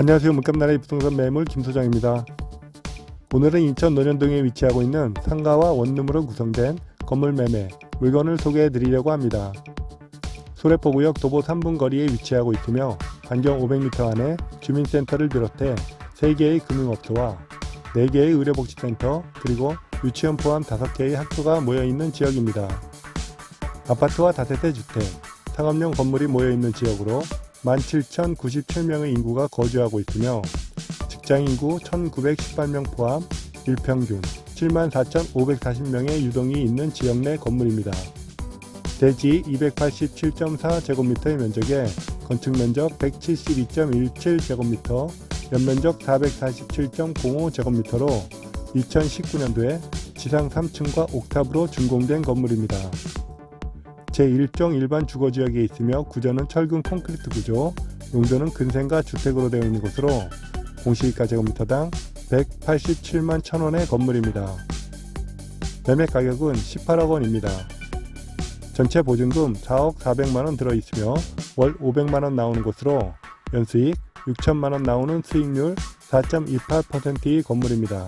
안녕하세요. 문감나라의 부동산 매물 김소장입니다. 오늘은 인천 논현동에 위치하고 있는 상가와 원룸으로 구성된 건물 매매 물건을 소개해 드리려고 합니다. 소래포구역 도보 3분 거리에 위치하고 있으며 반경 500m 안에 주민센터를 비롯해 3개의 금융업소와 4개의 의료복지센터 그리고 유치원 포함 5개의 학교가 모여있는 지역입니다. 아파트와 다세대 주택, 상업용 건물이 모여있는 지역으로 17,097명의 인구가 거주하고 있으며 직장 인구 1,918명 포함 일평균 74,540명의 유동이 있는 지역 내 건물입니다. 대지 287.4제곱미터의 면적에 건축 면적 172.17제곱미터, 연면적 447.05제곱미터로 2019년도에 지상 3층과 옥탑으로 준공된 건물입니다. 제1종 일반 주거지역에 있으며 구조는 철근 콘크리트 구조, 용도는 근생과 주택으로 되어 있는 곳으로 공시지가 제곱미터당 187만 1000원의 건물입니다. 매매 가격은 18억 원입니다. 전체 보증금 4억 400만 원 들어 있으며 월 500만 원 나오는 곳으로 연수익 6천만 원 나오는 수익률 4.28%의 건물입니다.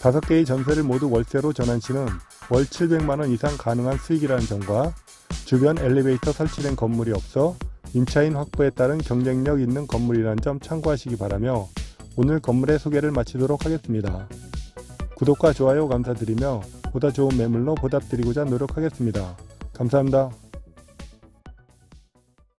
5개의 전세를 모두 월세로 전환 시는 월 700만 원 이상 가능한 수익이라는 점과 주변 엘리베이터 설치된 건물이 없어 임차인 확보에 따른 경쟁력 있는 건물이라는 점 참고하시기 바라며 오늘 건물의 소개를 마치도록 하겠습니다. 구독과 좋아요 감사드리며 보다 좋은 매물로 보답드리고자 노력하겠습니다. 감사합니다.